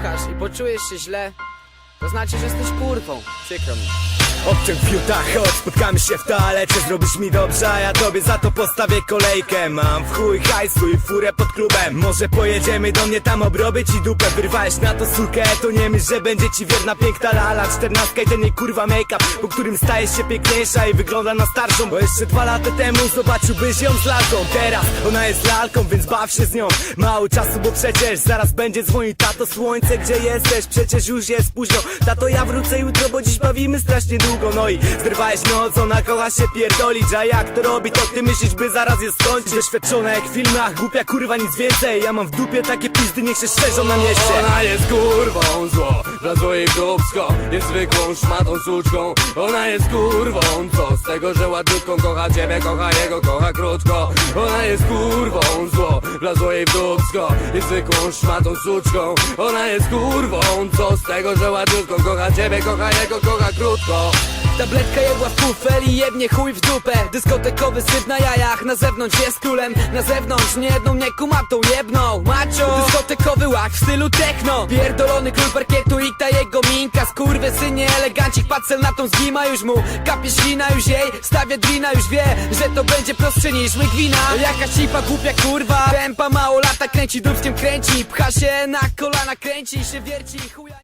I poczujesz się źle to znaczy, że jesteś kurwą. Przykro mi. Obciąg fiuta, chodź, spotkamy się w toalecie Zrobisz mi dobrze, a ja tobie za to postawię kolejkę. Mam w chuj hajsu i furę pod klubem. Może pojedziemy do mnie tam obrobić i dupę Wyrwałeś na to sukę, to nie myśl, że będzie ci wierna piękna lala. Czternastka i ten jej kurwa make-up Po którym stajesz się piękniejsza i wygląda na starszą. Bo jeszcze dwa lata temu zobaczyłbyś ją z lalką. Teraz ona jest lalką, więc baw się z nią. Mało czasu, bo przecież zaraz będzie dzwonić. Tato słońce, gdzie jesteś? Przecież już jest późno Tato ja wrócę jutro, bo dziś bawimy strasznie długo. No i zerwałeś noc, ona kocha się pierdolić. A jak to robi, to ty myślisz, by zaraz je skończyć? Doświadczona jak w filmach, głupia kurwa nic więcej. Ja mam w dupie takie pizdy, niech się szerzą na mieście. Ona jest kurwą zło, wlazło jej w dupsko Jest zwykłą szmatą suczką Ona jest kurwą, co z tego, że ładniutką Kocha ciebie, kocha jego, kocha krótko. Ona jest kurwą zło, wlazło jej w dupsko Jest zwykłą szmatą suczką. Ona jest kurwą, co z tego, że ładniutką Kocha ciebie, kocha jego, kocha krótko. Tabletka jebła w kufel i jebnie chuj w dupę. Dyskotekowy syp na jajach, na zewnątrz jest królem. Na zewnątrz nie jedną mnie kumatą jebną. Macho, dyskotekowy łak w stylu techno. Pierdolony król parkietu i elegancik, pacel na tą zgima już mu Kapie ślina już jej, stawia drina już wie Że to będzie prostsze niż mygwina Jaka cipa głupia kurwa Tempa mało lata kręci, dubskiem kręci Pcha się na kolana, kręci się, wierci chuja